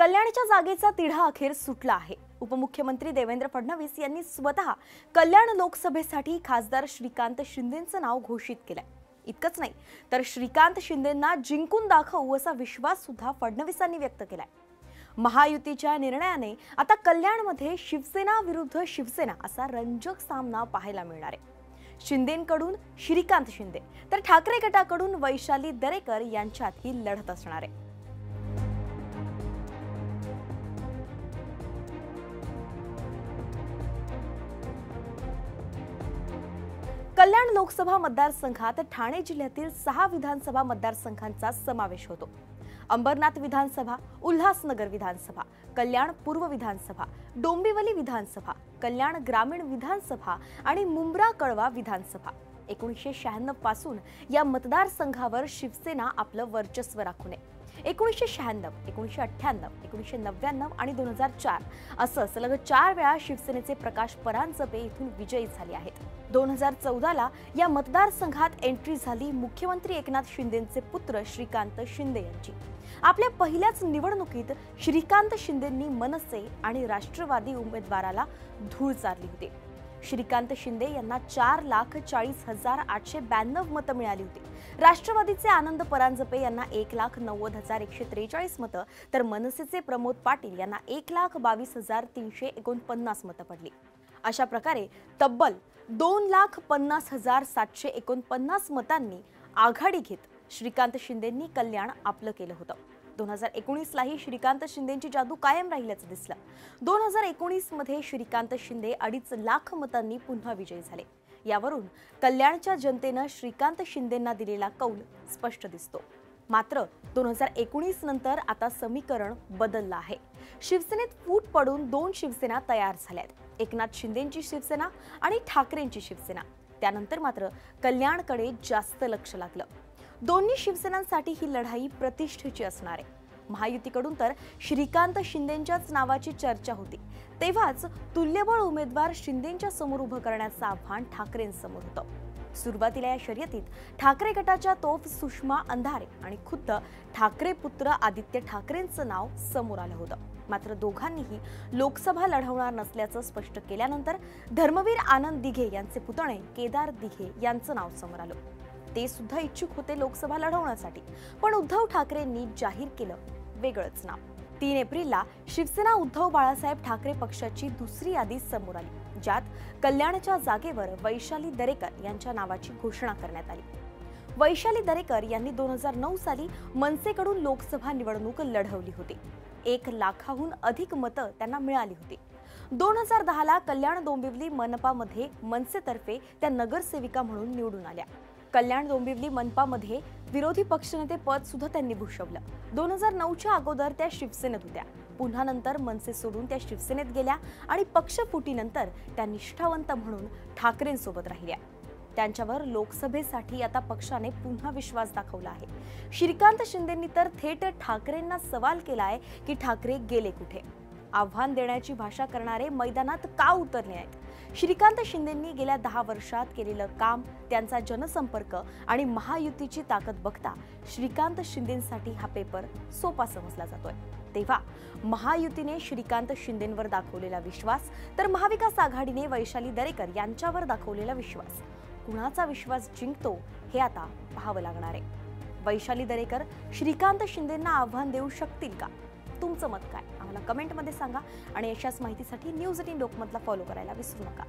कल्याणच्या जागेचा तिढा अखेर सुटला आहे. उपमुख्यमंत्री देवेंद्र फडणवीस यांनी स्वतः कल्याण लोकसभेसाठी खासदार श्रीकांत शिंदेचं नाव घोषित केलंय. इतकंच नाही तर श्रीकांत शिंदेंना जिंकून दाखवू असा विश्वास सुद्धा फडणवीसांनी व्यक्त केलाय. महायुतीच्या निर्णयाने आता कल्याणमध्ये शिवसेना विरुद्ध शिवसेना असा रंजक सामना पाहायला मिळणार आहे. शिंदेकडून श्रीकांत शिंदे तर ठाकरे गटाकडून वैशाली दरेकर यांच्यात ही लढत असणार आहे. कल्याण लोकसभा मतदारसंघात ठाणे जिल्ह्यातील सहा विधानसभा मतदारसंघांचा समावेश होतो. अंबरनाथ विधानसभा उल्हासनगर विधानसभा कल्याण पूर्व विधानसभा डोंबिवली विधानसभा कल्याण ग्रामीण विधानसभा आणि मुंब्रा कळवा विधानसभा. एकोणीसशे शहाण्णवपासून या मतदारसंघावर शिवसेना आपलं वर्चस्व राखू नये एकोणीसशे शहाण्णव एकोणीसशे अठ्ठ्याण्णव एकोणीसशे नव्याण्णव आणि दोन हजार चार असं सलग चार वेळा शिवसेनेचे प्रकाश परांजपे इथून विजयी झाले आहेत. दोन हजार चौदाला या मतदारसंघात एंट्री झाली मुख्यमंत्री एकनाथ शिंदेचे पुत्र श्रीकांत शिंदे यांची. आपल्या पहिल्याच निवडणुकीत श्रीकांत शिंदेंनी मनसे आणि राष्ट्रवादी उमेदवाराला धूळ चारली होती. श्रीकांत शिंदे यांना चार लाख चाळीस हजार आठशे ब्याण्णव मतं मिळाली होती. राष्ट्रवादीचे आनंद परांजपे यांना एक लाख नव्वद हजार एकशे त्रेचाळीस मतं तर मनसेचे प्रमोद पाटील यांना एक लाख बावीस हजार तीनशे एकोणपन्नास मतं पडली. अशा प्रकारे तब्बल दोन लाख पन्नास हजार सातशे एकोणपन्नास मतांनी आघाडी घेत श्रीकांत शिंदेंनी कल्याण आपलं केलं होतं. दोन हजार एकोणीसलाही श्रीकांत शिंदेची जादू कायम राहिल्याचं दिसलं. दोन हजार एकोणीसमध्ये श्रीकांत शिंदे अडीच लाख मतांनी पुन्हा विजयी झाले. यावरून कल्याणच्या जनतेनं श्रीकांत शिंदेंना दिलेला कौल स्पष्ट दिसतो. मात्र दोन हजार एकोणीस नंतर आता समीकरण बदललं आहे. शिवसेनेत फूट पडून दोन शिवसेना तयार झाल्यात. एकनाथ शिंदेंची शिवसेना आणि ठाकरेंची शिवसेना. त्यानंतर मात्र कल्याणकडे जास्त लक्ष लागलं. दोन्ही शिवसेनांसाठी ही लढाई प्रतिष्ठेची असणार आहे. महायुतीकडून तर श्रीकांत शिंदेच्याच नावाची चर्चा होती. तेव्हाच तुल्यबळ उमेदवार शिंदेच्या समोर उभं करण्याचं आव्हान ठाकरेंसमोर होतं. सुरुवातीला या शर्यतीत ठाकरे गटाच्या तोफ सुषमा अंधारे आणि खुद्द ठाकरे पुत्र आदित्य ठाकरेंचं नाव समोर आलं होतं. मात्र दोघांनीही लोकसभा लढवणार नसल्याचं स्पष्ट केल्यानंतर धर्मवीर आनंद दिघे यांचे पुतणे केदार दिघे यांचं नाव समोर आलं. ते सुद्धा इच्छुक होते लोकसभा लढवण्यासाठी पण उद्धव ठाकरेंनी जाहीर केलं वेगळंच नाव. तीन एप्रिलला शिवसेना उद्धव बाळासाहेब ठाकरे पक्षाची दुसरी यादी समोर आली ज्यात कल्याणच्या जागेवर वैशाली दरेकर यांच्या नावाची घोषणा करण्यात आली. वैशाली दरेकर यांनी दोन हजार नऊ साली मनसेकडून लोकसभा निवडणूक लढवली होती. एक लाखाहून अधिक मतं त्यांना मिळाली होती. दोन हजार दहाला कल्याण डोंबिवली मनपामध्ये मनसेतर्फे त्या नगरसेविका म्हणून निवडून आल्या. कल्याण डोंबिवली मनपामध्ये विरोधी पक्षनेते पद सुद्धा त्यांनी भूषवलं. दोन हजार नऊच्या अगोदर त्या शिवसेनेत होत्या. पुन्हा नंतर मनसे सोडून त्या शिवसेनेत गेल्या आणि पक्षफुटीनंतर त्या निष्ठावंत म्हणून ठाकरेंसोबत राहिल्या. त्यांच्यावर लोकसभेसाठी आता पक्षाने पुन्हा विश्वास दाखवला आहे. श्रीकांत शिंदेंनी तर थेट ठाकरेंना सवाल केलाय की ठाकरे गेले कुठे? आव्हान देण्याची भाषा करणारे मैदानात का उतरले आहेत? श्रीकांत शिंदेंनी गेल्या दहा वर्षात केलेलं काम त्यांचा जनसंपर्क आणि महायुतीची ताकद बघता श्रीकांत शिंदेसाठी हा पेपर सोपा समजला जातोय. तेव्हा महायुतीने श्रीकांत शिंदेंवर दाखवलेला विश्वास तर महाविकास आघाडीने वैशाली दरेकर यांच्यावर दाखवलेला विश्वास. कुणाचा विश्वास जिंकतो हे आता पाहावं लागणार आहे. वैशाली दरेकर श्रीकांत शिंदेंना आव्हान देऊ शकतील का? तुमचं मत काय? आम्हाला कमेंटमध्ये सांगा आणि अशाच माहितीसाठी न्यूज एटीन लोकमतला फॉलो करायला विसरू नका.